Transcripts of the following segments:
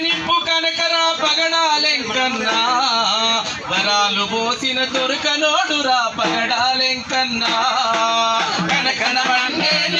నింపు కనకరా పగడాలెంకన్నా. వరాలు పోసిన దొరకనోడురా పగడాలెంకన్నా. కనకనమండే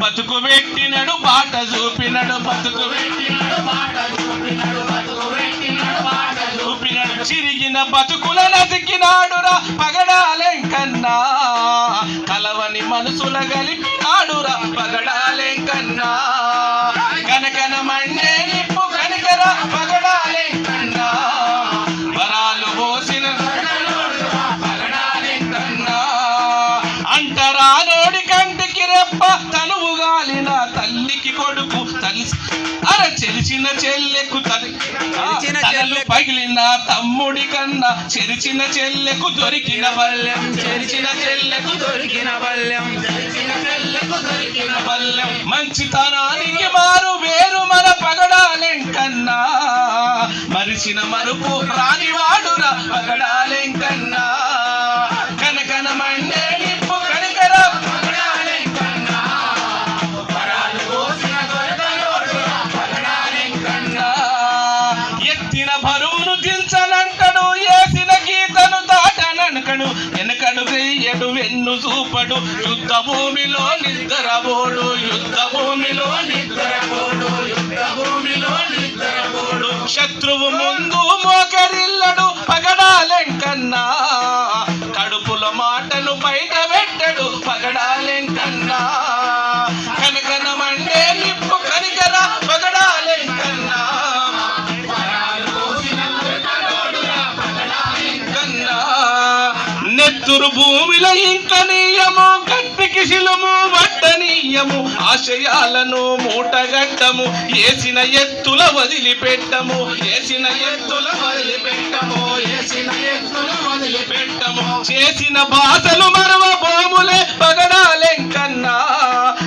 బతుకు పెట్టినడు బాట చూపినడు బతుకు పెట్టినడు బాట చూపినడు బతుకు పెట్టినడు బాట చూపినడు. చిరిగిన బతుకుల నతికినాడు చెలిచిన చెల్లెకు చెల్లెకు- పగిలిన తమ్ముడి కన్నా? చెరిచిన చెల్లెకు దొరికిన బల్లెం చెరిచిన చెల్లెకు దొరికిన చెరిచిన దొరికిన బల్లెం మంచితనానికి మారు వేరు మన పగడాలెంకన్నా మరిచిన మరుపు రానివాడురా పగడాలెంకన్నా బరువును దించనంటడు వేసిన గీతను దాటననకడు. వెనకడు వెయ్యడు వెన్ను చూపడు యుద్ధ భూమిలో నిద్రబోడు యుద్ధ భూమిలో నిద్రబోడు యుద్ధ భూమిలో నెత్తురు భూమిలో ఇంక నీయము గట్టికి శిలుము ఆశయాలను మూటగట్టము ఏసిన ఎత్తుల వదిలిపెట్టము ఏసిన ఎత్తుల వదిలిపెట్టము ఏసిన ఎత్తుల వదిలిపెట్టము. చేసిన బాధలు మరవ భూములే పగడాలెంకన్నా.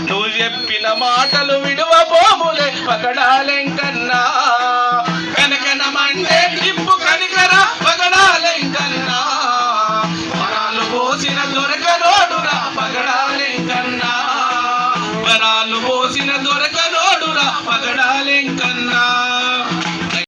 నువ్వు చెప్పిన మాటలు విడువ భూములే పగడాలెంక అంతరాలు పోసిన దొరకనోడురా పగడాలెంకన్నా